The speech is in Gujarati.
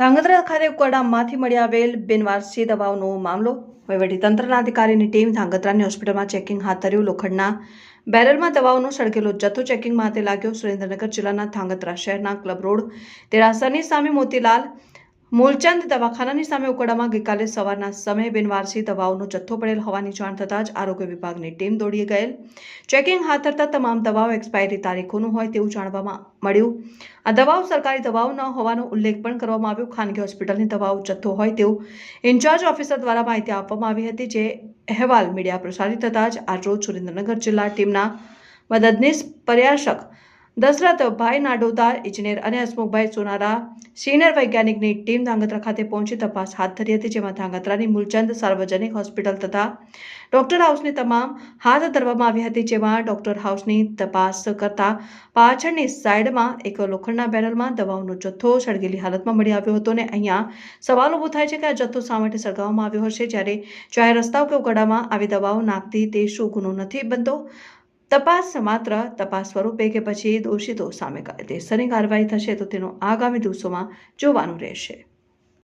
ધાંગધ્રા ખાતે ઉકરડામાંથી મળી આવેલ બિનવારસી દવાઓનો મામલો. વહીવટીતંત્રના અધિકારીની ટીમ ધાંગધ્રાની હોસ્પિટલમાં ચેકિંગ હાથ ધર્યું. લોખંડના બેરલમાં દવાઓનો સળગેલો જથ્થો ચેકિંગ હાથે લાગ્યો. સુરેન્દ્રનગર જિલ્લાના ધાંગધ્રા શહેરના ક્લબ રોડ. તેરાસરની સામે મોતીલાલ મૂલચંદ દવાખાનાની સામે ઉકળામાં ગઈકાલે સવારના સમયે બિનવારસી દવાઓનો જથ્થો પડેલ હોવાની જાણ થતાં જ આરોગ્ય વિભાગની ટીમ દોડી ગયેલ. ચેકિંગ હાથ ધરતા તમામ દવાઓ એક્સપાયરી તારીખોનું હોય તેવું જાણવામાં મળ્યું. આ દવાઓ સરકારી દવાઓ ન હોવાનો ઉલ્લેખ પણ કરવામાં આવ્યો. ખાનગી હોસ્પિટલની દવાઓ જથ્થો હોય તેવું ઇન્ચાર્જ ઓફિસર દ્વારા માહિતી આપવામાં આવી હતી, જે અહેવાલ મીડિયા પ્રસારિત થતાં જ આજરોજ સુરેન્દ્રનગર જિલ્લા ટીમના મદદનીશ પર્યાશક દશરથભાઈ નાડોદાર ઇજનેર અને હસમુખભાઈ સોનારા સિનિયર વૈજ્ઞાનિકની ટીમ ધાંગધ્રા ખાતે પહોંચી તપાસ હાથ ધરી હતી, જેમાં ધાંગધ્રાની મૂલચંદ સાર્વજનિક હોસ્પિટલ તથા ડોક્ટર હાઉસની તમામ હાથ ધરવામાં આવી હતી, જેમાં ડોક્ટર હાઉસની તપાસ કરતા પાછળની સાઈડમાં એક લોખંડના બેરલમાં દવાઓનો જથ્થો સળગેલી હાલતમાં મળી આવ્યો હતો અને અહીંયા સવાલ ઊભો થાય છે કે આ જથ્થો શા માટે સળગાવવામાં આવ્યો હશે? જ્યારે જાહેર રસ્તાઓ કે ઉકરડામાં આવી દવાઓ નાખતી તે શું ગુનો નથી બનતો? તપાસ માત્ર તપાસ સ્વરૂપે કે પછી દોષિતો સામે કાયદેસરની કાર્યવાહી થશે તો તેનો આગામી દિવસોમાં જોવાનું રહેશે.